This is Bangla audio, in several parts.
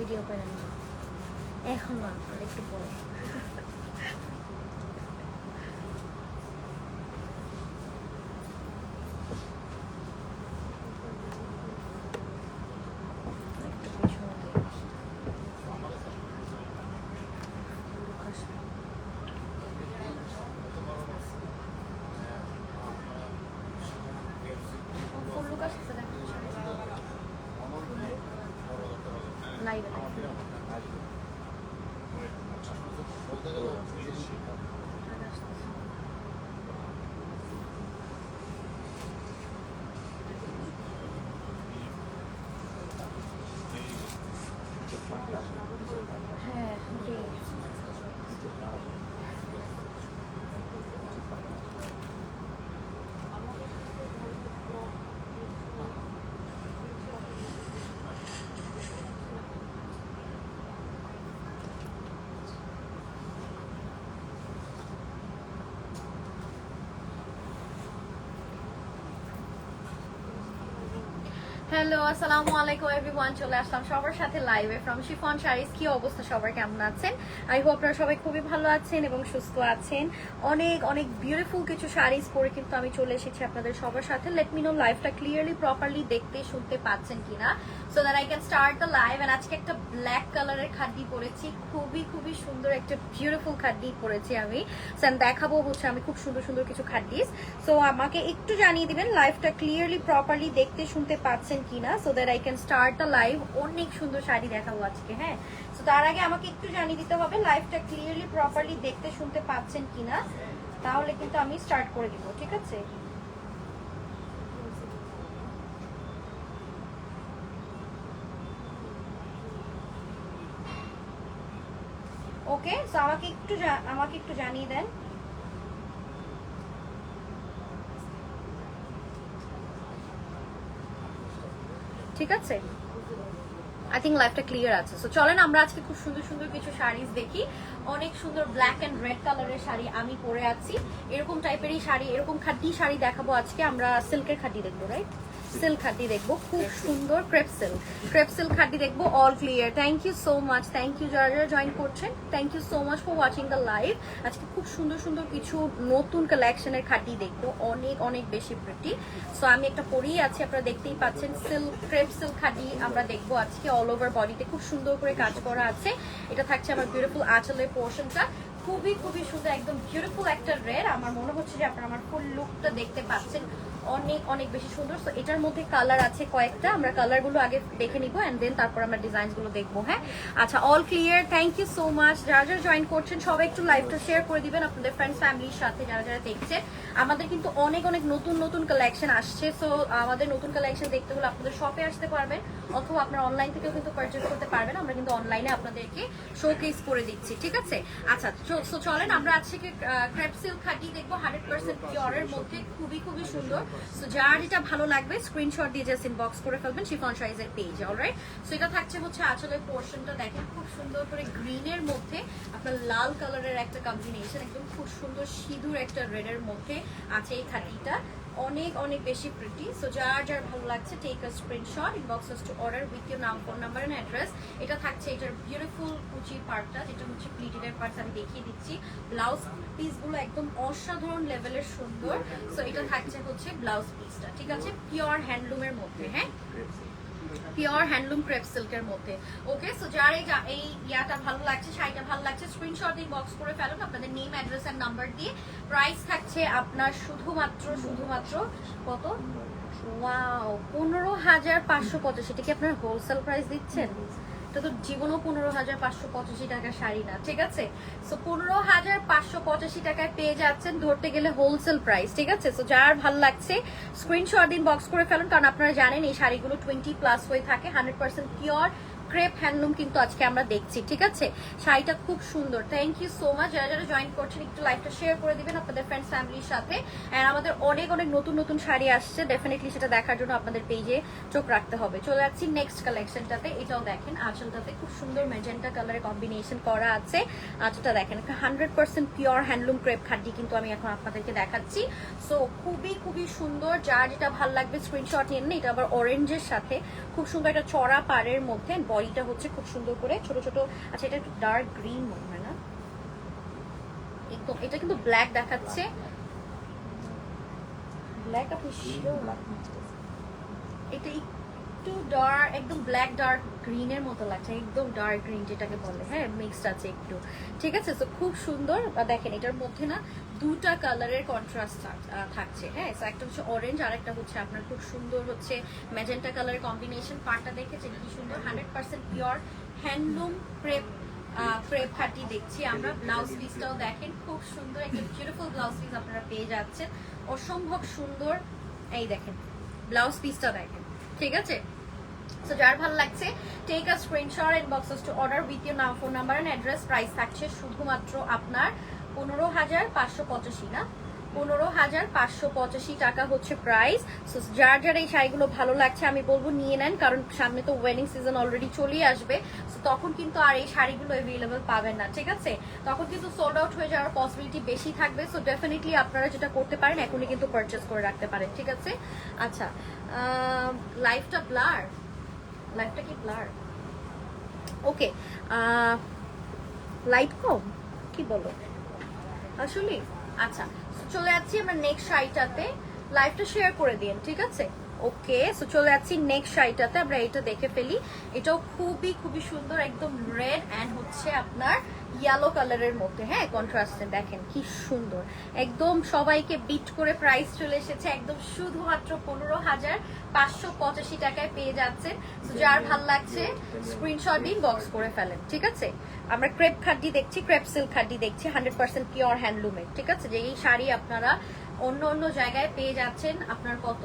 ভিডিও করে এখন না একটু পরে একটু পিছনে দিই। লুকাস। ও, ফুল লুকাস আছে দেখ। লাইভে হ্যালো আসসালামু আলাইকুম এভরিওয়ান চলে আসলাম সবার সাথে লাইভে ফ্রম শিফন শাড়িজ কি অবস্থা সবার, কেমন আছেন? আই হোপ আপনারা সবাই খুবই ভালো আছেন এবং সুস্থ আছেন। অনেক অনেক বিউটিফুল কিছু শাড়িজ পরে কিন্তু আমি চলে এসেছি আপনাদের সবার সাথে। লেট মি নো লাইভটা ক্লিয়ারলি প্রপারলি দেখতে, শুনতে পাচ্ছেন কিনা। So that I can start the live and আজকে একটা ব্ল্যাক কালারের খাড্ডি পরেছি। খুবই খুবই সুন্দর একটা বিউটিফুল খাড্ডি পরেছি আমি। সো আমি দেখাবো হচ্ছে আমি খুব সুন্দর সুন্দর কিছু খাড্ডিস সো আমাকে একটু জানিয়ে দিবেন লাইভটা ক্লিয়ারলি প্রপারলি দেখতে, শুনতে পাচ্ছেন কিনা so that I can start the live অনেক সুন্দর শাড়ি দেখাবো আজকে হ্যাঁ? সো তার আগে আমাকে একটু জানিয়ে দিতে হবে লাইভটা ক্লিয়ারলি প্রপারলি দেখতে, শুনতে পাচ্ছেন কিনা তাহলে কিন্তু আমি স্টার্ট করে দিব, ঠিক আছে? ওকে সো আমাকে একটু আমাকে একটু জানিয়ে দেন। ঠিক আছে? আই থিঙ্ক লাইফটা ক্লিয়ার আছে। সো চলেন আমরা আজকে খুব সুন্দর সুন্দর কিছু শাড়িজ দেখি। অনেক সুন্দর ব্ল্যাক অ্যান্ড রেড কালারের শাড়ি আমি পরে আছি। এরকম টাইপেরই শাড়ি, এরকম খাদ্দি শাড়ি দেখাবো আজকে। আমরা সিল্কের খাদ্দি দেখব রাইট সিল্ক খাদ্দি দেখব, খুব সুন্দর crepe silk. Crepe silk khadi দেখব all clear thank you so much thank you যারা যারা জয়েন করছেন। Thank you so much for watching the live আজকে খুব সুন্দর সুন্দর কিছু নতুন কালেকশনের খাদ্দি দেখব, অনেক অনেক বেশি প্রিটি সো আমি একটা পরেই আছি, আপনারা দেখতেই পাচ্ছেন সিল্ক ক্রেপ সিল্ক খাদি আমরা দেখব আজকে অল ওভার বডিতে খুব সুন্দর করে কাজ করা আছে। এটা থাকছে আমার বিউটিফুল আঁচলের পোর্শনটা খুবই খুবই সুন্দর, একদম বিউটিফুল একটা রেড আমার মনে হচ্ছে যে আপনারা আমার ফুল লুকটা দেখতে পাচ্ছেন। অনেক অনেক বেশি সুন্দর। সো এটার মধ্যে কালার আছে কয়েকটা। আমরা কালারগুলো আগে দেখে নিব এন্ড দেন তারপর আমরা ডিজাইনগুলো দেখব হ্যাঁ? আচ্ছা all clear thank you so much যারা যারা জয়েন করছেন, সবাই একটু লাইভটা শেয়ার করে দিবেন আপনাদের ফ্রেন্ডস ফ্যামিলির সাথে যারা যারা দেখছে আমাদের কিন্তু অনেক অনেক নতুন নতুন কালেকশন আসছে। সো আমাদের নতুন কালেকশন দেখতে হলে আপনাদের শপে আসতে পারবেন, অথবা আপনারা অনলাইন থেকেও কিন্তু পারচেজ করতে পারবেন। আমরা কিন্তু অনলাইনে আপনাদেরকে শোকেস করে দিচ্ছি, ঠিক আছে? আচ্ছা সো চলেন, আমরা আজকে সিল্ক খাটি দেখব। হান্ড্রেড পার্সেন্ট পিওরের মধ্যে। খুবই খুবই সুন্দর। সো যার যেটা ভালো লাগবে স্ক্রিনশট দিয়ে জাস্ট ইনবক্স করে ফেলবেন শিফন সাইজের পেজ অলরাইট সো এটা থাকছে হচ্ছে আঁচলের পোর্শনটা দেখেন, খুব সুন্দর করে গ্রিনের মধ্যে আপনার লাল কালারের একটা কম্বিনেশন একদম খুব সুন্দর সিঁদুর একটা রেডের মধ্যে আছে এই খাটিটা অনেক অনেক বেশি প্রিটি সো যার যার ভালো লাগছে take a screenshot inbox to order with your নাম ফোন নাম্বার এন্ড অ্যাড্রেস এটা থাকছে এটার বিউটিফুল কুচি পার্টটা যেটা হচ্ছে প্লিটেডের পার্টস আমি দেখিয়ে দিচ্ছি। ব্লাউজ পিসগুলো একদম অসাধারণ লেভেলের সুন্দর। সো এটা থাকছে হচ্ছে ব্লাউজ পিসটা ঠিক আছে? পিওর হ্যান্ডলুমের মধ্যে হ্যাঁ? পিওর হ্যান্ডলুম ক্রেপ সিল্কের মধ্যে। ওকে সো যার এই এই ইয়াটা ভালো লাগছে, শাড়িটা ভালো লাগছে স্ক্রিনশট দিয়ে বক্স করে ফেলুন, আপনাদের নেম অ্যাড্রেস এন্ড নাম্বার দিয়ে। প্রাইস থাকছে আপনার শুধুমাত্র শুধুমাত্র কত? ওয়াও পনেরো হাজার পাঁচশো পঁচাশি। সেটা কি আপনার হোলসেল প্রাইস দিচ্ছেন? এটা তো জীবনও পনেরো হাজার পাঁচশো পঁচাশি টাকার শাড়ি না, ঠিক আছে? সো পনেরো হাজার পাঁচশো পঁচাশি টাকায় পেয়ে যাচ্ছেন ধরতে গেলে হোলসেল প্রাইস ঠিক আছে? সো যার ভালো লাগছে স্ক্রিনশট দিন বক্স করে ফেলুন, কারণ আপনারা জানেন এই শাড়িগুলো টোয়েন্টি প্লাস হয়ে থাকে hundred percent pure crepe handloom কিন্তু আজকে আমরা দেখছি, ঠিক আছে? শাড়িটা খুব সুন্দর। থ্যাংক ইউ সো মাচ যারা যারা জয়েন করছেন, একটু লাইভটা শেয়ার করে দিবেন আপনাদের ফ্রেন্ডস ফ্যামিলির সাথে। অ্যান্ড আমাদের অনেক অনেক নতুন নতুন শাড়ি আসছে। ডেফিনেটলি সেটা দেখার জন্য আপনাদের পেজে চোখ রাখতে হবে। চলে যাচ্ছি নেক্সট কালেকশনটাতে এটাও দেখেন, আঁচলটাতে খুব সুন্দর ম্যাজেন্টা কালারের কম্বিনেশন করা আছে। আঁচলটা দেখেন hundred percent pure handloom crepe khadi কিন্তু আমি এখন আপনাদেরকে দেখাচ্ছি। সো খুবই খুবই সুন্দর। যার যেটা ভালো লাগবে স্ক্রিনশট নিন। এটা আবার অরেঞ্জের সাথে। খুব সুন্দর একটা চড়া পাড়ের মধ্যে বডিটা হচ্ছে খুব সুন্দর করে ছোট ছোট আচ্ছা এটা একটু ডার্ক গ্রিন মনে হয় না? একদম, এটা কিন্তু ব্ল্যাক দেখাচ্ছে। ব্ল্যাক আপনি শিওর এটা একটু ডার্ক একদম ব্ল্যাক ডার্ক গ্রিনের মতো লাগছে, একদম ডার্ক গ্রিন যেটাকে বলে হ্যাঁ মিক্সড আছে একটু। ঠিক আছে? তো খুব সুন্দর দেখেন, এটার মধ্যে না দুটা কালারের কন্ট্রাস্ট থাকছে হ্যাঁ? একটা হচ্ছে অরেঞ্জ আর একটা হচ্ছে আপনার খুব সুন্দর হচ্ছে ম্যাজেন্টা কালারের কম্বিনেশন পার্টটা দেখেছেন? কি সুন্দর? Hundred percent pure handloom crepe crepe খাটি দেখছি আমরা। ব্লাউজ পিসটাও দেখেন, খুব সুন্দর, একটা বিউটিফুল ব্লাউজ পিস আপনারা পেয়ে যাচ্ছেন। অসম্ভব সুন্দর, এই দেখেন ব্লাউজ পিসটা দেখেন। ঠিক আছে? সো যার ভালো লাগছে take a screenshot and boxes to order with your নাম phone number and address price থাকছে শুধুমাত্র আপনার পনেরো হাজার পাঁচশো পঁচাশি, না? পনেরো হাজার পাঁচশো পঁচাশি টাকা হচ্ছে প্রাইস সো যার যার এই শাড়িগুলো ভালো লাগছে, আমি বলব নিয়ে নেন, কারণ সামনে তো ওয়েডিং সিজন অলরেডি চলেই আসবে। তখন কিন্তু আর এই শাড়িগুলো অ্যাভেলেবেল পাবেন না, ঠিক আছে? তখন কিন্তু সোল্ড আউট হয়ে যাওয়ার পসিবিলিটি বেশি থাকবে সো ডেফিনেটলি আপনারা যেটা করতে পারেন, এখনই কিন্তু পারচেস করে রাখতে পারেন, ঠিক আছে? আচ্ছা লাইফটা ব্লার লাইফটা কি ব্লার ওকে লাইট কম? কি বলো? আসলে আচ্ছা চলে যাচ্ছি আমরা নেক্সট শাড়িটাতে লাইভটা শেয়ার করে দিন, ঠিক আছে? ওকে সো চলে যাচ্ছি নেক্সট শাড়িটাতে, আমরা এটা দেখে ফেলি। এটাও খুবই খুবই সুন্দর, একদম রেড অ্যান্ড হচ্ছে আপনার ইয়েলো কালারের মধ্যে। হ্যাঁ কন্ট্রাস্টে দেখেন কি সুন্দর। একদম সবাইকে বিট করে প্রাইস চলে এসেছে, একদম শুধুমাত্র পনেরো হাজার পাঁচশো পঁচাশি টাকায় পেয়ে যাচ্ছেন। যার ভালো লাগছে স্ক্রিনশট দিন বক্স করে ফেলেন, ঠিক আছে? আমরা ক্রেপ খাড্ডি দেখছি ক্রেপ সিল্ক খাড্ডি দেখছি হান্ড্রেড পার্সেন্ট পিওর হ্যান্ডলুমের ঠিক আছে? যে এই শাড়ি আপনারা অন্য অন্য জায়গায় পেয়ে যাচ্ছেন, আপনার কত?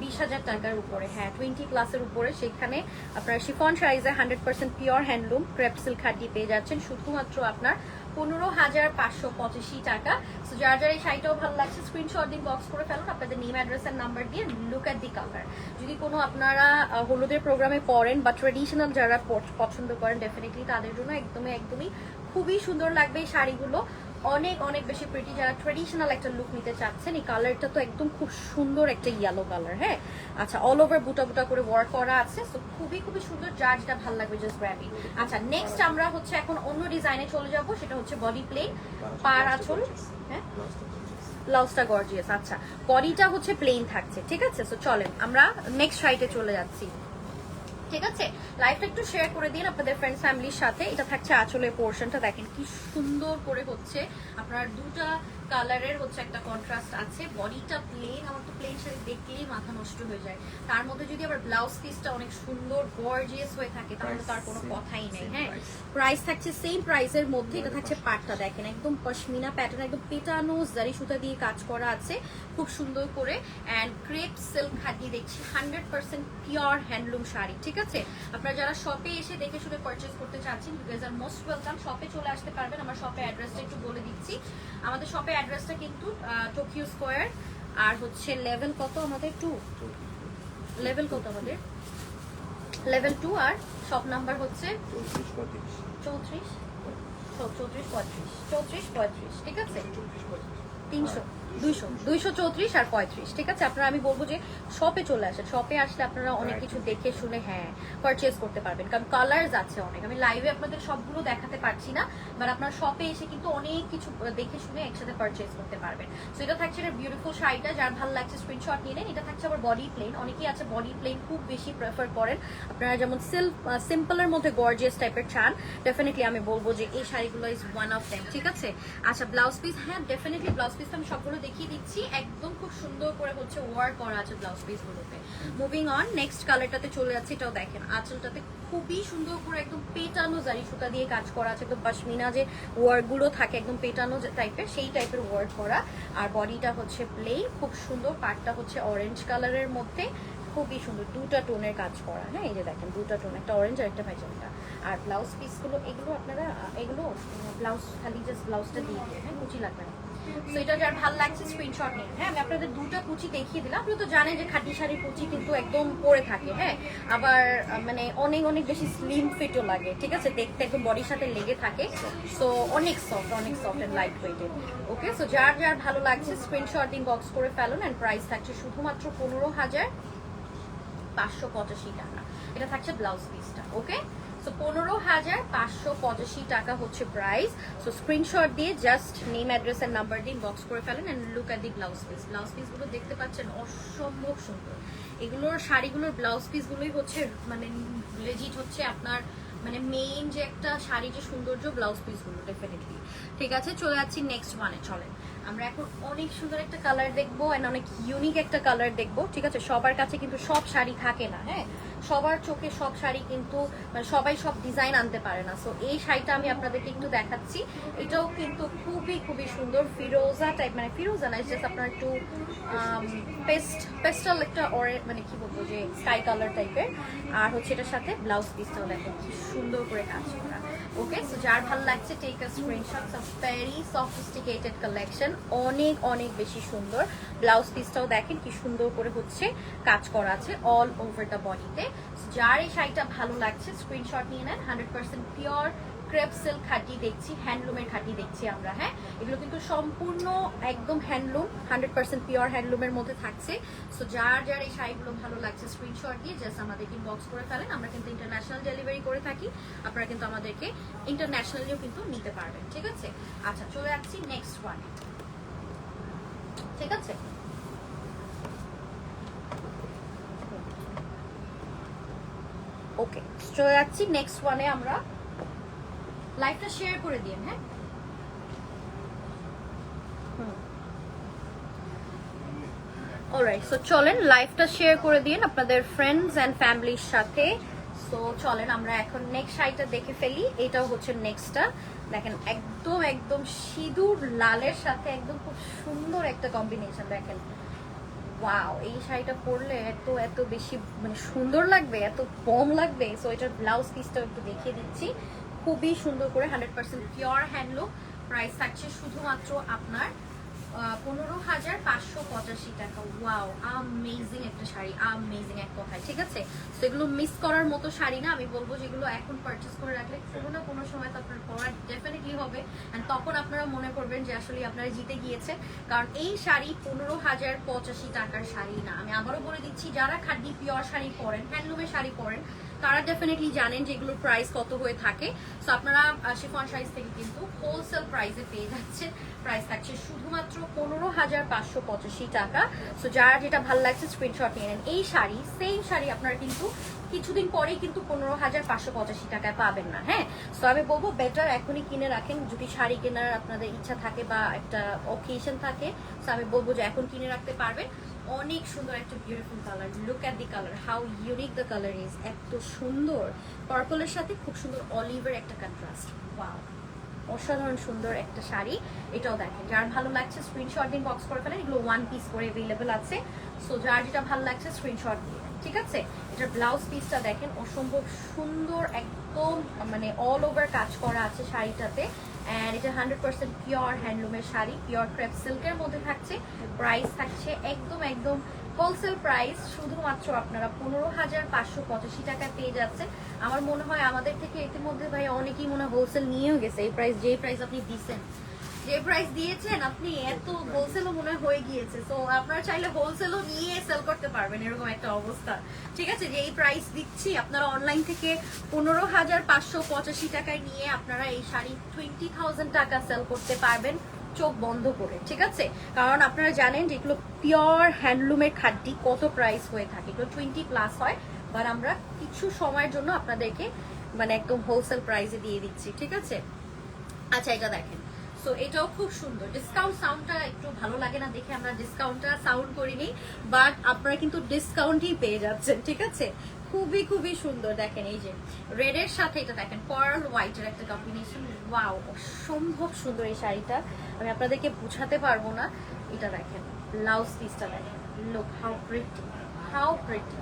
বিশ হাজার টাকার উপরে হ্যাঁ টোয়েন্টি প্লাসের উপরে। সেখানে আপনার chiffon শাড়িজে hundred percent pure handloom crepe silk khadi পেয়ে যাচ্ছেন। শুধুমাত্র আপনার পনেরো হাজার পাঁচশো পঁচাশি টাকা। সো যার যার এই শাড়িটাও ভালো লাগছে স্ক্রিনশট দিন বক্স করে ফেলুন, আপনাদের নেম অ্যাড্রেস এর নাম্বার দিয়ে লুক অ্যাট দি কালার যদি কোনো আপনারা হলুদের প্রোগ্রামে পড়েন বা ট্রেডিশনাল যারা পছন্দ করেন ডেফিনেটলি তাদের জন্য একদমই একদমই খুবই সুন্দর লাগবে এই শাড়িগুলো। অনেক অনেক বেশি প্রিটি যারা ট্রেডিশনাল একটা লুক নিতে চাচ্ছেন, এই কালারটা তো একদম খুব সুন্দর একটা ইয়েলো কালার হ্যাঁ? আচ্ছা অল ওভার বুটা বুটা করে ওয়ার্ক করা আছে তো খুবই খুবই সুন্দর, যার যেটা ভালো লাগবে জাস্ট গ্র্যাবি আচ্ছা নেক্সট আমরা হচ্ছে এখন অন্য ডিজাইনে চলে যাব, সেটা হচ্ছে বডি প্লেন পার আঁচল হ্যাঁ? ব্লাউজটা গর্জিয়াস আচ্ছা। বডিটা হচ্ছে প্লেন থাকছে, ঠিক আছে? সো চলেন, আমরা নেক্সট সাইটে চলে যাচ্ছি। ঠিক আছে? লাইফটা একটু শেয়ার করে দিন আপনাদের ফ্রেন্ডস ফ্যামিলির সাথে। এটা থাকছে আঁচলের পোর্শনটা দেখেন কি সুন্দর করে হচ্ছে আপনার দুটা কালারের হচ্ছে একটা কন্ট্রাস্ট আছে। বডিটা প্লেন আমার তো প্লেন শাড়ি দেখলেই মাথা নষ্ট হয়ে যায়। তার মধ্যে যদি আবার ব্লাউজ পিসটা অনেক সুন্দর গর্জিয়াস হয়ে থাকে তাহলে তার কোনো কথাই নেই হ্যাঁ? প্রাইস থাকছে সেম প্রাইসের মধ্যে এটা থাকছে পাটটা দেখেন একদম পশমিনা প্যাটার্ন একদম পেটানো জারি সুতা দিয়ে কাজ করা আছে খুব সুন্দর করে। অ্যান্ড ক্রেপ সিল্ক খাটিয়ে দেখছি hundred percent pure handloom sari ঠিক আছে? আপনারা যারা শপে এসে দেখে শুনে পারচেস করতে চাচ্ছেন you guys are most welcome শপে চলে আসতে পারবেন আমার শপে অ্যাড্রেসটা একটু বলে দিচ্ছি। আমাদের শপে অ্যাড্রেসটা কিন্তু টোকিও স্কোয়ার আর হচ্ছে লেভেল কত আমাদের? টু লেভেল কত আমাদের? লেভেল টু আর শপ নাম্বার হচ্ছে চৌত্রিশ চৌত্রিশ? পঁয়ত্রিশ। চৌত্রিশ পঁয়ত্রিশ ঠিক আছে? তিনশো। দুইশো দুইশো চৌত্রিশ আর পঁয়ত্রিশ ঠিক আছে? আপনারা আমি বলব যে শপে চলে আসেন। শপে আসলে আপনারা অনেক কিছু দেখে শুনে হ্যাঁ পারচেস করতে পারবেন। কারণ কালার্স আছে অনেক। আমি লাইভে আপনাদের সবগুলো দেখাতে পারছি না বাট আপনার শপে এসে কিন্তু অনেক কিছু দেখে শুনে একসাথে পারচেস করতে পারবেন। সো এটা থাকছে এটা বিউটিফুল শাড়িটা। যার ভালো লাগছে স্ক্রিনশট নিয়ে নেন। এটা থাকছে আবার বডি প্লেন অনেকেই আছে বডি প্লেন খুব বেশি প্রেফার করেন। আপনারা যেমন সিল্ক সিম্পলের মধ্যে গর্জিয়াস টাইপের চান ডেফিনেটলি আমি বলব যে এই শাড়িগুলো ইজ ওয়ান অফ দেম ঠিক আছে? আচ্ছা ব্লাউজ পিস হ্যাঁ ডেফিনেটলি ব্লাউজ পিস আমি সবগুলো দেখিয়ে দিচ্ছি, একদম খুব সুন্দর করে হচ্ছে ওয়ার্ক করা আছে ব্লাউজ পিস গুলোতে। মুভিং অন নেক্সট কালারটাতে চলে যাচ্ছে, এটাও দেখেন। আঁচলটাতে খুবই সুন্দর করে একদম পেটানো জারি সুতা দিয়ে কাজ করা আছে, একদম পশমিনা যে ওয়ার্কগুলো থাকে, একদম পেটানো টাইপের সেই টাইপের ওয়ার্ক করা। আর বডিটা হচ্ছে প্লেন খুব সুন্দর, পাটটা হচ্ছে অরেঞ্জ কালারের মধ্যে, খুবই সুন্দর। দুটা টোনের কাজ করা হ্যাঁ? এই যে দেখেন, দুটা টোন, একটা অরেঞ্জ আর একটা ম্যাজেন্টা আর ব্লাউজ পিসগুলো এগুলো আপনারা, এগুলো ব্লাউজ খালি জাস্ট ব্লাউজটা দিয়ে হ্যাঁ? কুচি লাগবে না। সো এটা যার ভালো লাগছে স্ক্রিনশট নিন হ্যাঁ আমি আপনাদের দুটো কুচি দেখিয়ে দিলাম। আপনি তো জানেন যে খাটি শাড়ির কুচি কিন্তু একদম পরে থাকে হ্যাঁ? আবার মানে অনেক অনেক বেশি স্লিম ফিটও লাগে, ঠিক আছে? দেখতে একদম বডির সাথে লেগে থাকে। সো অনেক সফট অনেক soft and light weighted okay so যার যার ভালো লাগছে স্ক্রিনশট দিন বক্স করে ফেলুন অ্যান্ড প্রাইস থাকছে শুধুমাত্র পনেরো হাজার পাঁচশো পঁচাশি টাকা। এটা থাকছে ব্লাউজ পিসটা ওকে সো পনেরো হাজার পাঁচশো পঁচাশি টাকা হচ্ছে প্রাইস সো স্ক্রিনশট দিয়ে জাস্ট নেম অ্যাড্রেস এর নাম্বার দিন বক্স করে ফেলেন and look at the blouse piece blouse পিসগুলো দেখতে পাচ্ছেন অসম্ভব সুন্দর। এগুলোর শাড়িগুলোর ব্লাউজ পিসগুলোই হচ্ছে মানে লেজিট হচ্ছে আপনার মানে মেইন যে একটা শাড়ি যে সৌন্দর্য ব্লাউজ পিসগুলো ডেফিনেটলি ঠিক আছে, চলে যাচ্ছি নেক্সট ওয়ানে চলেন। আমরা এখন অনেক সুন্দর একটা কালার দেখব অনেক ইউনিক একটা কালার দেখব, ঠিক আছে? সবার কাছে কিন্তু সব শাড়ি থাকে না হ্যাঁ? সবার চোখে সব শাড়ি কিন্তু মানে সবাই সব ডিজাইন আনতে পারে না। সো এই শাড়িটা আমি আপনাদেরকে একটু দেখাচ্ছি। এটাও কিন্তু খুবই খুবই সুন্দর ফিরোজা টাইপ মানে ফিরোজা না জাস্ট আপনার একটু পেস্ট পেস্টাল একটা অরে মানে কি বলব যে স্কাই কালার টাইপের আর হচ্ছে এটার সাথে ব্লাউজ পিসটাও দেখেন, কি সুন্দর করে কাজ করা। ওকে সো যার ভালো লাগছে take a screenshot of very sophisticated collection অনেক অনেক বেশি সুন্দর। ব্লাউজ পিসটাও দেখেন কি সুন্দর করে হচ্ছে কাজ করা আছে অল ওভার দ্য বডিতে যার এই শাড়িটা ভালো লাগছে স্ক্রিনশট নিয়ে নেন hundred percent pure crepe silk খাটি দেখছি, হ্যান্ডলুমের খাটি দেখছি আমরা হ্যাঁ? এগুলো কিন্তু সম্পূর্ণ একদম হ্যান্ডলুম হান্ড্রেড পার্সেন্ট পিওর হ্যান্ডলুমের মধ্যে থাকছে। সো যার যার এই শাড়িগুলো ভালো লাগছে স্ক্রিনশট দিয়ে জাস্ট আমাদেরকে ইনবক্স করে ফেলেন। আমরা কিন্তু ইন্টারন্যাশনাল ডেলিভারি করে থাকি। আপনারা কিন্তু আমাদেরকে ইন্টারন্যাশনালিও কিন্তু নিতে পারবেন, ঠিক আছে? আচ্ছা চলে যাচ্ছি নেক্সট ওয়ান ঠিক আছে? ওকে চলে যাচ্ছি নেক্সট ওয়ানে আমরা। লাইভটা শেয়ার করে দিন হ্যাঁ? অলরাইট সো চলেন লাইভটা শেয়ার করে দিন আপনাদের ফ্রেন্ডস অ্যান্ড ফ্যামিলির সাথে। সো চলেন, আমরা এখন নেক্সট শাড়িটা দেখে ফেলি, এটাও হচ্ছে নেক্সটটা দেখেন, একদম একদম সিঁদুর লালের সাথে একদম খুব সুন্দর একটা কম্বিনেশন দেখেন। ওয়াও এই শাড়িটা পরলে এত এত বেশি মানে সুন্দর লাগবে, এত কম লাগবে। সো এটার ব্লাউজ পিসটাও একটু দেখিয়ে দিচ্ছি। খুবই সুন্দর করে hundred percent pure handloom price থাকছে শুধুমাত্র আপনার পনেরো হাজার পাঁচশো পঁচাশি টাকা। ওয়াও আমেজিং একটা শাড়ি আমেজিং এক কথায়, ঠিক আছে? তো এগুলো মিস করার মতো শাড়ি না, আমি বলব যেগুলো এখন পারচেস করে রাখলে কোনো না কোনো সময় তো আপনার পরা ডেফিনেটলি হবে। অ্যান্ড তখন আপনারা মনে করবেন যে আসলে আপনারা জিতে গিয়েছেন। কারণ এই শাড়ি পনেরো হাজার পঁচাশি টাকার শাড়ি না। আমি আবারও বলে দিচ্ছি, যারা খাদ্যি পিওর শাড়ি পরেন হ্যান্ডলুমের শাড়ি পরেন তারা ডেফিনেটলি জানেন যে এগুলোর প্রাইস কত হয়ে থাকে। সো আপনারা শিফন সাইজ থেকে কিন্তু হোলসেল প্রাইসে পেয়ে যাচ্ছেন। প্রাইস থাকছে শুধুমাত্র পনেরো হাজার পাঁচশো পঁচাশি টাকা। সো যার যেটা ভালো লাগছে স্ক্রিনশট নিয়ে নেন। এই শাড়ি সেম শাড়ি আপনারা কিন্তু কিছুদিন পরেই কিন্তু পনেরো হাজার পাঁচশো পঁচাশি টাকায় পাবেন না হ্যাঁ? সো আমি বলব বেটার এখনই কিনে রাখেন। যদি শাড়ি কেনার আপনাদের ইচ্ছা থাকে বা একটা অকেশন থাকে সো আমি বলব যে এখন কিনে রাখতে পারবেন। অনেক সুন্দর একটা beautiful colour look at the colour how unique the colour is এত সুন্দর। পার্পলের সাথে খুব সুন্দর অলিভের একটা কন্ট্রাস্ট ওয়াও অসাধারণ সুন্দর একটা শাড়ি। এটাও দেখেন। যার ভালো লাগছে স্ক্রিনশট দিন বক্স করে ফেলেন। এগুলো ওয়ান পিস করে অ্যাভেলেবেল আছে। সো যার যেটা ভালো লাগছে স্ক্রিনশট দিয়ে ঠিক আছে? এটার ব্লাউজ পিসটা দেখেন। অসম্ভব সুন্দর, একদম মানে অল ওভার কাজ করা আছে শাড়িটাতে। অ্যান্ড এটা হান্ড্রেড পার্সেন্ট পিওর হ্যান্ডলুমের শাড়ি পিওর ক্রেপ সিল্কের মধ্যে থাকছে। প্রাইস থাকছে একদম একদম হোলসেল প্রাইস শুধুমাত্র আপনারা পনেরো হাজার পাঁচশো পঁচাশি টাকায় পেয়ে যাচ্ছেন। আমার মনে হয় আমাদের থেকে ইতিমধ্যে ভাই অনেকেই মনে হয় হোলসেল নিয়েও গেছে। এই প্রাইস যে প্রাইস আপনি দিচ্ছেন। যে প্রাইস দিয়েছেন আপনি এত হোলসেলও মনে হয় গিয়েছে। তো আপনারা চাইলে হোলসেলও নিয়ে সেল করতে পারবেন, এরকম একটা অবস্থা। ঠিক আছে? যে এই প্রাইস দিচ্ছি, আপনারা অনলাইন থেকে পনেরো হাজার পাঁচশো পঁচাশি টাকায় নিয়ে আপনারা এই শাড়ি টোয়েন্টি থাউজেন্ড টাকা সেল করতে পারবেন, চোখ বন্ধ করে। ঠিক আছে? কারণ আপনারা জানেন যে এগুলো পিওর হ্যান্ডলুমের খাদ্যি, কত প্রাইস হয়ে থাকে। এগুলো টোয়েন্টি প্লাস হয় বাট আমরা কিছু সময়ের জন্য আপনাদেরকে মানে একদম হোলসেল প্রাইসে দিয়ে দিচ্ছি। ঠিক আছে? আচ্ছা এটা দেখেন। সো এটাও খুব সুন্দর। ডিসকাউন্ট সাউন্ডটা একটু ভালো লাগে না দেখে আমরা ডিসকাউন্টটা সাউন্ড করিনি বাট আপনারা কিন্তু ডিসকাউন্টই পেয়ে যাচ্ছেন, ঠিক আছে? খুবই খুবই সুন্দর দেখেন, এই যে রেড এর সাথে এটা দেখেন পার্ল হোয়াইটের একটা কম্বিনেশন ওয়াও অসম্ভব সুন্দর এই শাড়িটা। আমি আপনাদেরকে বুঝাতে পারব না। এটা দেখেন ব্লাউজ পিসটা দেখেন। Look how pretty how pretty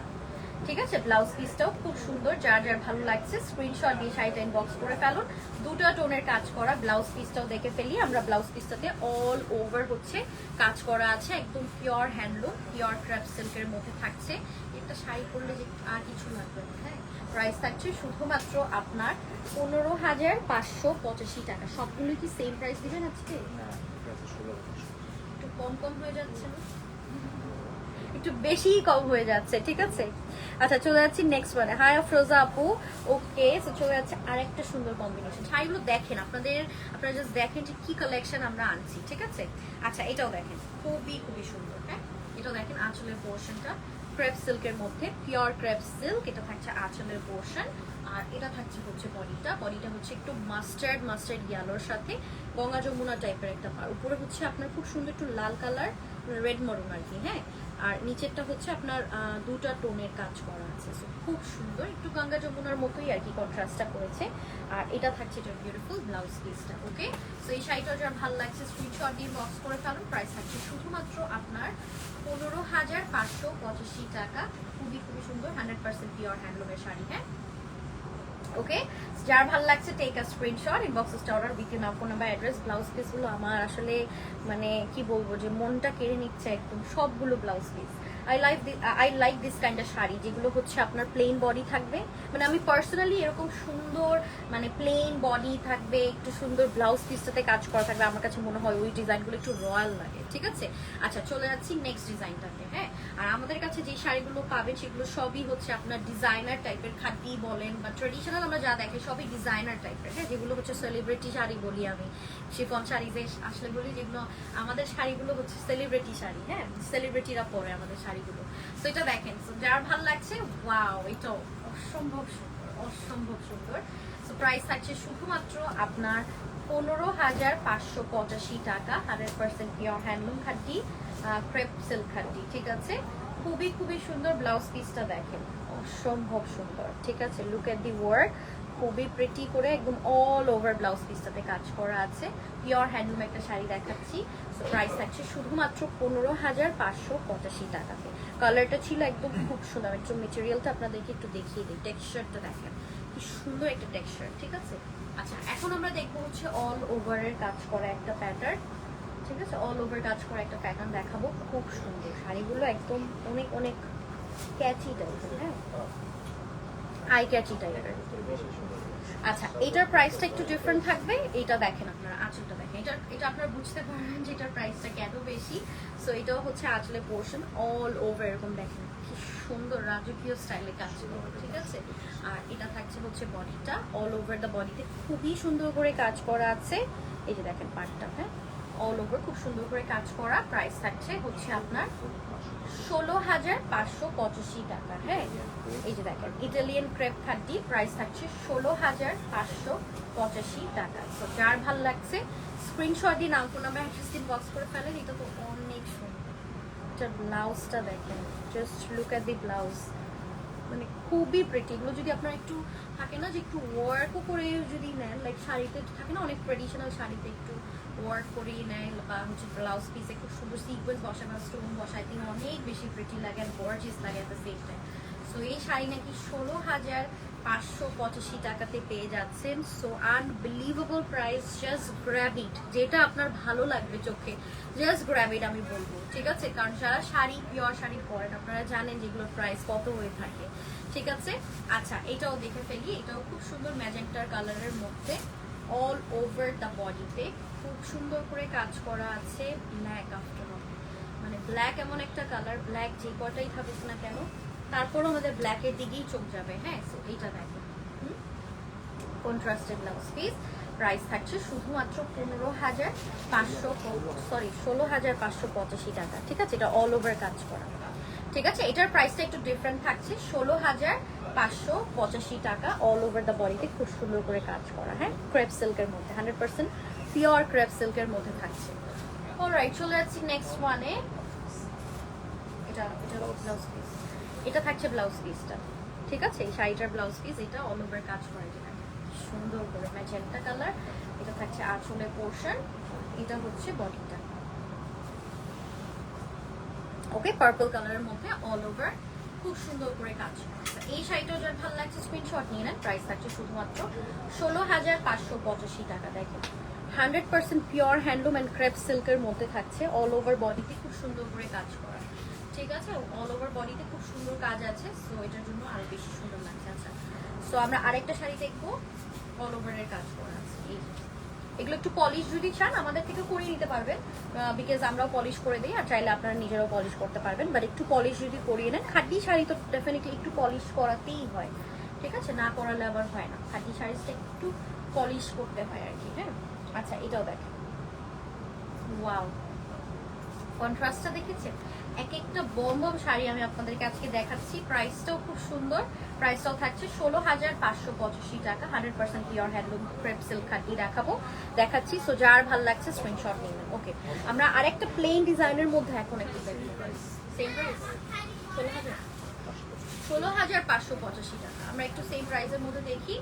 ঠিক আছে? ব্লাউজ পিসটাও খুব সুন্দর যার যার ভালো লাগছে স্ক্রিনশট দিয়ে শাড়িটা ইনবক্স করে ফেলুন। দুটো টোনের কাজ করা ব্লাউজ পিসটাও দেখে ফেলি। আমরা ব্লাউজ পিসটাতে অল ওভার হচ্ছে কাজ করা আছে একদম পিওর হ্যান্ডলুম পিওর ক্র্যাপ সিল্কের মধ্যে থাকছে। একটা শাড়ি পরলে যে আর কিছু লাগবে না হ্যাঁ? প্রাইস থাকছে শুধুমাত্র আপনার পনেরো হাজার পাঁচশো পঁচাশি টাকা। সবগুলো কি সেম প্রাইস দিবেন আজকে? একটু কম কম হয়ে যাচ্ছে না? একটু বেশি কম হয়ে যাচ্ছে, ঠিক আছে? আচ্ছা চলে যাচ্ছি নেক্সট ওয়ানে হাই ফ্রোজা আপু। ওকে সো চলে যাচ্ছে আরেকটা সুন্দর কম্বিনেশন শাড়িগুলো দেখেন, আপনাদের, আপনারা জাস্ট দেখেন যে কি কালেকশন আমরা আনছি, ঠিক আছে? আচ্ছা এটাও দেখেন, খুবই খুবই সুন্দর হ্যাঁ? এটাও দেখেন, আঁচলের পোর্শনটা ক্রেপ সিল্কের মধ্যে পিওর ক্রেপ সিল্ক এটা থাকছে আঁচলের পোর্শন আর এটা থাকছে হচ্ছে বডিটা বডিটা হচ্ছে একটু মাস্টার্ড মাস্টার্ড ইয়েলোর সাথে। গঙ্গা যমুনা টাইপের একটা পার উপরে হচ্ছে আপনার খুব সুন্দর একটু লাল কালার রেড মরুন আর কি হ্যাঁ? আর নিচেরটা হচ্ছে আপনার দুটা টোনের কাজ করা আছে। খুব সুন্দর। একটু গঙ্গা যমুনার মতোই আর কি কন্ট্রাস্টটা করেছে। আর এটা থাকছে এটা বিউটিফুল ব্লাউজ পিসটা ওকে সো এই শাড়িটা যার ভালো লাগছে স্ক্রিনশট দিয়ে বক্স করে ফেলুন। প্রাইস থাকছে শুধুমাত্র আপনার পনেরো হাজার পাঁচশো পঁচাশি টাকা। খুবই খুবই সুন্দর হান্ড্রেড পার্সেন্ট পিওর হ্যান্ডলুমের শাড়ি হ্যাঁ? ওকে? যার ভালো লাগছে টেক আ স্ক্রিনশট ইনবক্সে অর্ডার উইথ নাম ফোন নাম্বার অ্যাড্রেস ব্লাউজ পিসগুলো আমার আসলে মানে কি বলব, যে মনটা কেড়ে নিচ্ছে একদম, সবগুলো blouse piece I like I like this kind of sari, যেগুলো হচ্ছে আপনার প্লেন বডি থাকবে। মানে আমি পার্সোনালি এরকম সুন্দর মানে প্লেন বডি থাকবে, একটু সুন্দর ব্লাউজ পিসটাতে কাজ করা থাকবে, আমার কাছে মনে হয় ওই ডিজাইনগুলো একটু রয়্যাল লাগে। ঠিক আছে? আচ্ছা চলে যাচ্ছি নেক্সট ডিজাইনটাতে হ্যাঁ? আর আমাদের কাছে যে শাড়িগুলো পাবেন, সেগুলো সবই হচ্ছে আপনার ডিজাইনার টাইপের খাদি বলেন বা ট্রেডিশনাল আমরা যা দেখি সবই ডিজাইনার টাইপের হ্যাঁ? যেগুলো হচ্ছে সেলিব্রিটি শাড়ি বলি আমি। শিফন শাড়ি যে আসলে বলি, যেগুলো আমাদের শাড়িগুলো হচ্ছে সেলিব্রিটি শাড়ি হ্যাঁ? সেলিব্রিটিরা পরে আমাদের শাড়িগুলো। তো এটা দেখেন যার ভালো লাগছে ওয়াও এটা অসম্ভব সুন্দর অসম্ভব সুন্দর। তো প্রাইস থাকছে শুধুমাত্র আপনার পনেরো হাজার পাঁচশো পঁচাশি টাকা, hundred percent pure handloom khadi crepe silk khadi, ঠিক আছে? খুবই খুবই সুন্দর ব্লাউজ পিসটা দেখেন। অসম্ভব সুন্দর, ঠিক আছে? লুক এট দি ওয়ার্ক খুবই প্রিটি করে একদম অল ওভার ব্লাউজ পিসটাতে কাজ করা আছে। পিওর হ্যান্ডলুম একটা শাড়ি দেখাচ্ছি। প্রাইস থাকছে শুধুমাত্র পনেরো হাজার পাঁচশো পঁচাশি টাকাতে। কালারটা ছিল একদম খুব সুন্দর। একটু মেটেরিয়ালটা আপনাদেরকে একটু দেখিয়ে দিই। টেক্সচারটা দেখেন। কি সুন্দর একটা টেক্সচার ঠিক আছে আচ্ছা এখন আমরা দেখব হচ্ছে অল ওভারের কাজ করা একটা প্যাটার্ন ঠিক আছে? অল ওভার কাজ করা একটা প্যাটার্ন দেখাবো। খুব সুন্দর। শাড়িগুলো একদম অনেক অনেক ক্যাচি টাইপের হ্যাঁ? আই ক্যাচি টাইপের আচ্ছা এটার প্রাইসটা একটু ডিফারেন্ট থাকবে। এটা দেখেন আপনারা, আঁচলটা দেখেন। এটা এটা আপনারা বুঝতে পারবেন যে এটার প্রাইসটা কেন বেশি। সো এটাও হচ্ছে আঁচলের পোর্শন অল ওভার এরকম দেখেন। সুন্দর রাজকীয় স্টাইলে কাজ ঠিক আছে? আর এটা থাকছে হচ্ছে বডিটা অল ওভার দ্য বডিতে খুবই সুন্দর করে কাজ করা আছে। এই যে দেখেন পার্টটা হ্যাঁ? অল ওভার খুব সুন্দর করে কাজ করা প্রাইস থাকছে হচ্ছে আপনার ষোলো হাজার পাঁচশো পঁচাশি টাকা হ্যাঁ? এই যে দেখেন ইটালিয়ান ক্রেপ খাদ্যি প্রাইস থাকছে ষোলো হাজার পাঁচশো পঁচাশি টাকা। তো যার ভালো লাগছে স্ক্রিনশট দিয়ে নাম ফোন নাম্বার অ্যাড্রেস বক্স করে ফেলেন, এটা তো অনেক সুন্দর। এটার ব্লাউজটা দেখেন। Just look at the blouse মানে খুবই প্রেটি এগুলো যদি আপনার একটু থাকে না যে একটু ওয়ার্কও করে যদি নেন লাইক শাড়িতে থাকে না, অনেক ট্রেডিশনাল শাড়িতে একটু ওয়ার্ক করিয়ে নেয় বা হচ্ছে ব্লাউজ পিসে খুব সুন্দর সিকোয়েন্স বসা বা স্টোন বসায়, তিনি অনেক বেশি প্রেটি লাগে আর গর্জিয়াস লাগে at the same time so এই শাড়ি নাকি ষোলো হাজার পাঁচশো পঁচাশি টাকাতে পেয়ে যাচ্ছেন। So unbelievable price just grab it যেটা আপনার ভালো লাগবে চোখে জাস্ট গ্র্যাব আমি বলব, ঠিক আছে? কারণ যারা শাড়ি পিওর শাড়ি পরেন, আপনারা জানেন যেগুলোর প্রাইস কত হয়ে থাকে, ঠিক আছে? আচ্ছা এটাও দেখে ফেলি, এটাও খুব সুন্দর ম্যাজেন্টার কালারের মধ্যে অল ওভার দ্য বডিতে খুব সুন্দর করে কাজ করা আছে ব্ল্যাক আফটার মানে ব্ল্যাক এমন একটা কালার ব্ল্যাক যে কটাই থাকুক না কেন তারপরও আমাদের ব্ল্যাকের দিকেই চোখ যাবে হ্যাঁ? এইটা দেখেন কন্ট্রাস্টেড ব্লাউজ পিস প্রাইস থাকছে শুধুমাত্র পনেরো হাজার পাঁচশো সরি ষোলো হাজার পাঁচশো পঁচাশি টাকা, ঠিক আছে? এটা অল ওভার কাজ করা। ঠিক আছে? এটার প্রাইসটা একটু ডিফারেন্ট থাকছে। ষোলো হাজার পাঁচশো পঁচাশি টাকা অল ওভার দ্য বডিতে খুব সুন্দর করে কাজ করা হ্যাঁ? ক্রেপ সিল্কের মধ্যে হান্ড্রেড পার্সেন্ট পিওর ক্রেপ সিল্কের মধ্যে থাকছে। অলরাইট চলে যাচ্ছি নেক্সট ওয়ানে এটা এটা ব্লাউজ পিস এটা থাকছে ব্লাউজ পিসটা ঠিক আছে? এই শাড়িটার ব্লাউজ পিস এটা অল ওভার কাজ করে যেটা সুন্দর করে ম্যাজেন্টা কালার এটা থাকছে আঁচলের পোর্শন এটা হচ্ছে বডিটা ওকে পার্পল কালারের মধ্যে অল ওভার খুব সুন্দর করে কাজ এই শাড়িটাও যার ভালো লাগছে স্ক্রিনশট নিয়ে নেন প্রাইস থাকছে শুধুমাত্র ষোলো হাজার পাঁচশো পঁচাশি টাকা, দেখেন। Hundred percent pure handloom and crepe সিল্কের মধ্যে থাকছে অল ওভার বডিতে খুব সুন্দর করে কাজ করা। ঠিক আছে? অল ওভার বডিতে খুব সুন্দর কাজ আছে সো এটার জন্য আরও বেশি সুন্দর লাগছে আচ্ছা। সো আমরা আরেকটা শাড়ি দেখব অল ওভারের কাজ করা আছে এগুলো একটু পলিশ যদি চান, আমাদের থেকে করে নিতে পারবেন বিকজ আমরাও পলিশ করে দিই, আর চাইলে আপনারা নিজেরাও পলিশ করতে পারবেন বাট একটু পলিশ যদি করিয়ে নেন, খাটি শাড়ি তো ডেফিনেটলি একটু পলিশ করাতেই হয়, ঠিক আছে? না করালে আবার হয় না, খাটি শাড়িটা একটু পলিশ করতে হয় আর কি হ্যাঁ? আচ্ছা এটাও দেখেন। ওয়াও কন্ট্রাস্টটা দেখেছেন? এক একটা বম শাড়ি আমি আপনাদেরকে আজকে দেখাচ্ছি। প্রাইসটাও খুব সুন্দর। প্রাইসটাও থাকছে ষোলো হাজার পাঁচশো পঁচাশি টাকা। Hundred percent pure handloom crepe silk খাটি দেখাবো। দেখাচ্ছি। সো যার ভালো লাগছে স্ক্রিনশট নেবেন। ওকে আমরা আরেকটা প্লেন ডিজাইনের মধ্যে এখন একটু সেম প্রাইস ষোলো হাজার? ষোলো হাজার পাঁচশো পঁচাশি টাকা। আমরা একটু সেম প্রাইসের মধ্যে দেখি।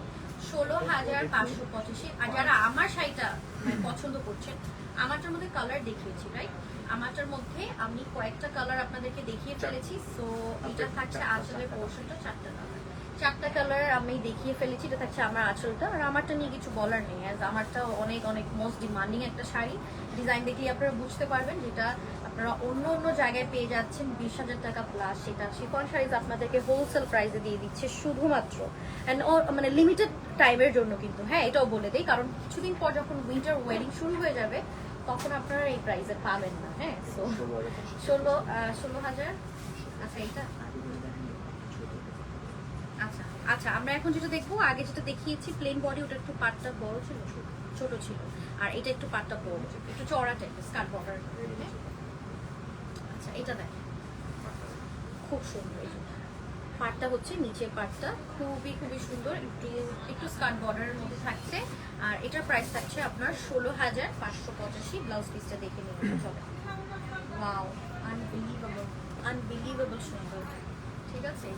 ষোলো হাজার পাঁচশো পঁচাশি। আর যারা আমার শাড়িটা মানে পছন্দ করছেন, আমারটার মধ্যে কালার দেখিয়েছি রাইট আমারটার মধ্যে আমি কয়েকটা কালার আপনাদেরকে দেখিয়ে ফেলেছি সো এটা থাকছে আঁচলের পোর্শনটা চারটা কালার চারটা কালার আমি দেখিয়ে ফেলেছি এটা থাকছে আমার আঁচলটা। আর আমারটা নিয়ে কিছু বলার নেই অ্যাজ আমারটা অনেক অনেক মোস্ট ডিমান্ডিং একটা শাড়ি। ডিজাইন দেখলে আপনারা বুঝতে পারবেন যেটা আপনারা অন্য অন্য জায়গায় পেয়ে যাচ্ছেন বিশ হাজার টাকা প্লাস সেটা শিফন শাড়িজ আপনাদেরকে হোলসেল প্রাইসে দিয়ে দিচ্ছে শুধুমাত্র। অ্যান্ড মানে লিমিটেড টাইমের জন্য কিন্তু। হ্যাঁ এটাও বলে দেই কারণ কিছুদিন পর যখন উইন্টার ওয়েডিং শুরু হয়ে যাবে তখন আপনারা এই প্রাইসে পাবেন না হ্যাঁ? ষোলো ষোলো হাজার। আচ্ছা এটা আচ্ছা আচ্ছা আমরা এখন যেটা দেখব, আগে যেটা দেখিয়েছি প্লেন বডি ওটা একটু পাটটা বড় ছিল, ছোট ছিল। আর এটা একটু পাটটা বড়, একটু চড়া টাইপের স্কার্ট বর্ডার আচ্ছা এটা দেখ। খুব সুন্দর। পাটটা হচ্ছে নিচের পাটটা, খুবই খুবই সুন্দর। একটু একটু স্কার্ট বর্ডারের মধ্যে থাকছে। আর এটার প্রাইস থাকছে আপনার ষোলো হাজার পাঁচশো পঁচাশি ব্লাউজ পিসটা দেখে নিয়ে সুন্দর। ঠিক আছে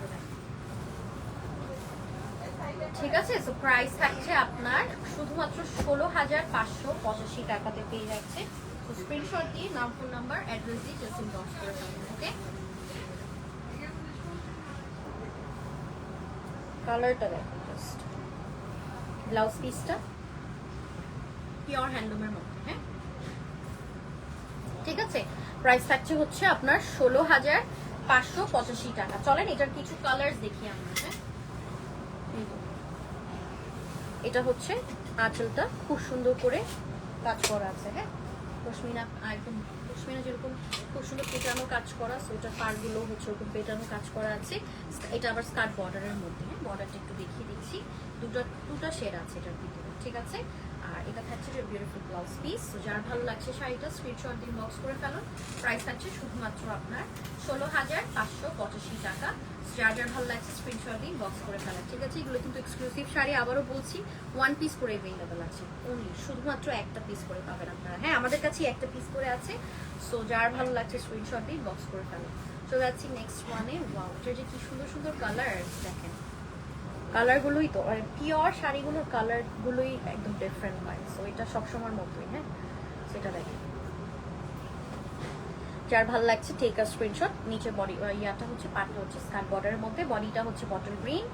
ঠিক আছে প্রাইস থাকছে আপনার শুধুমাত্র ষোলো হাজার পাঁচশো পঁচাশি টাকাতে পেয়ে যাচ্ছে। তো স্ক্রিনশট দিয়ে নাম ফোন নাম্বার অ্যাড্রেস দিয়ে জাস্ট ইনবক্স করে ওকে কালারটা দেখুন জাস্ট ব্লাউজ পিসটা পিওর হ্যান্ডলুমের মধ্যে হ্যাঁ? ঠিক আছে? প্রাইস থাকছে হচ্ছে আপনার ষোলো হাজার পাঁচশো পঁচাশি টাকা। চলেন, এটার কিছু কালার দেখি আমরা হ্যাঁ? এটা হচ্ছে আঁচলটা খুব সুন্দর করে কাজ করা আছে হ্যাঁ? পশমিনা একদম পশমিনা যেরকম খুব সুন্দর পেটানো কাজ করা সোয়েটার পারগুলো হচ্ছে ওরকম পেটানো কাজ করা আছে। এটা আবার স্কার্ট বর্ডারের মধ্যে হ্যাঁ? বর্ডারটা একটু দেখিয়ে দিচ্ছি। দুটো দুটো শেড আছে এটার ভিতরে, ঠিক আছে? আর এটা থাকছে যে বিউটিফুল ব্লাউজ পিস যার ভালো লাগছে শাড়িটা স্ক্রিনশট দিয়ে বক্স করে ফেলুন প্রাইস থাকছে শুধুমাত্র আপনার ষোলো হাজার পাঁচশো পঁচাশি টাকা। যার যার ভালো লাগছে স্ক্রিনশট দিয়ে বক্স করে ফেলার ঠিক আছে, এগুলো কিন্তু এক্সক্লুসিভ শাড়ি। আবারও বলছি ওয়ান পিস করে অ্যাভেলেবেল আছে। অনলি শুধুমাত্র একটা পিস করে পাবেন আপনারা। হ্যাঁ আমাদের কাছে একটা পিস করে আছে। সো যার ভালো লাগছে স্ক্রিনশট দিয়ে বক্স করে ফেলুন চলে যাচ্ছি নেক্সট ওয়ানে ওয়াও যে কি সুন্দর সুন্দর কালার দেখেন। কালারগুলোই তো আর পিওর শাড়িগুলোর কালারগুলোই একদম ডিফারেন্ট হয়। সো এটা সবসময়ের মতোই হ্যাঁ? সেটা দেখেন যার ভালো লাগছে টেক আ স্ক্রিনশট নিচে বডি ইয়াটা হচ্ছে পাটটা হচ্ছে স্কার্ট বর্ডারের মধ্যে। বডিটা হচ্ছে বটল গ্রিন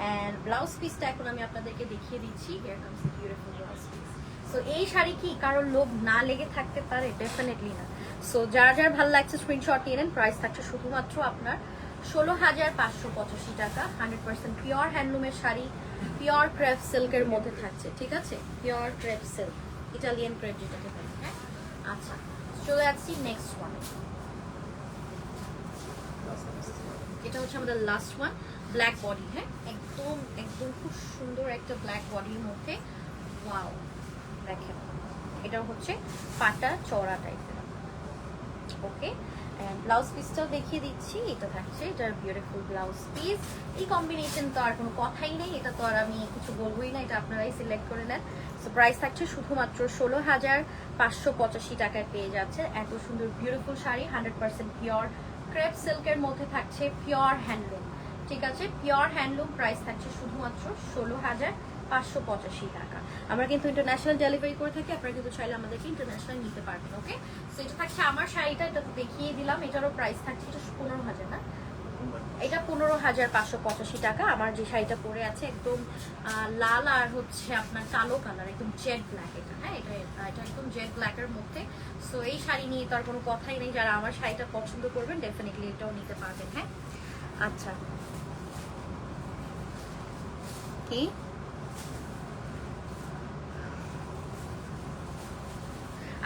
অ্যান্ড ব্লাউজ পিসটা এখন আমি আপনাদেরকে দেখিয়ে দিচ্ছি। Here comes beautiful blouse piece so এই শাড়ি কি কারোর লোভ না লেগে থাকতে পারে? ডেফিনেটলি না। সো যার যার ভালো লাগছে স্ক্রিনশট নিয়ে নেন। প্রাইস থাকছে শুধুমাত্র আপনার ষোলো হাজার পাঁচশো পঁচাশি টাকা হান্ড্রেড পার্সেন্ট পিওর হ্যান্ডলুমের শাড়ি পিওর ক্রেপ সিল্কের মধ্যে থাকছে, ঠিক আছে? Pure crepe silk Italian crepe যেটাকে হ্যাঁ? আচ্ছা চলে যাচ্ছি নেক্সট ওয়ান এটা হচ্ছে আমাদের লাস্ট ওয়ান ব্ল্যাক বডি হ্যাঁ? একদম একদম খুব সুন্দর একটা ব্ল্যাক বডির মধ্যে। ওয়াও দেখেন এটা হচ্ছে পাটা চড়া টাইপের ওকে ব্লাউজ পিসটাও দেখিয়ে দিচ্ছি। এটা থাকছে এটার বিউটিফুল ব্লাউজ পিস এই কম্বিনেশন তো আর কোনো কথাই নেই, এটা তো আর আমি কিছু বলবোই না, এটা আপনারাই সিলেক্ট করে নেন। সো প্রাইস থাকছে শুধুমাত্র ষোলো হাজার পাঁচশো পঁচাশি টাকায় পেয়ে যাচ্ছে। এত সুন্দর beautiful sari hundred percent pure crepe সিল্কের মধ্যে থাকছে পিওর হ্যান্ডলুম ঠিক আছে পিওর হ্যান্ডলুম প্রাইস থাকছে শুধুমাত্র ষোলো হাজার পাঁচশো পঁচাশি টাকা। আমরা কিন্তু ইন্টারন্যাশনাল ডেলিভারি করে থাকি, আপনারা কিন্তু চাইলে আমাদেরকে ইন্টারন্যাশনাল নিতে পারবেন ওকে সো এটা থাকছে আমার শাড়িটা, এটা তো দেখিয়ে দিলাম, এটারও প্রাইস থাকছে, এটা পনেরো হাজার না। এটা পনেরো হাজার পাঁচশো পঁচাশি টাকা, আমার যে শাড়িটা পরে আছে একদম লাল আর হচ্ছে আপনার কালো কালার একদম জেড ব্ল্যাক এটা হ্যাঁ? এটা এটা একদম জেড ব্ল্যাকের মধ্যে। সো এই শাড়ি নিয়ে তো আর কোনো কথাই নেই, যারা আমার শাড়িটা পছন্দ করবেন ডেফিনেটলি এটাও নিতে পারবেন হ্যাঁ? আচ্ছা। কি?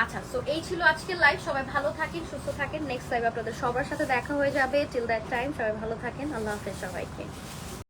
আচ্ছা সো এই ছিল আজকের লাইভ সবাই ভালো থাকেন, সুস্থ থাকেন। নেক্সট লাইভ আপনাদের সবার সাথে দেখা হয়ে যাবে। টিল দ্যাট টাইম সবাই ভালো থাকেন। আল্লাহ হাফেজ সবাইকে।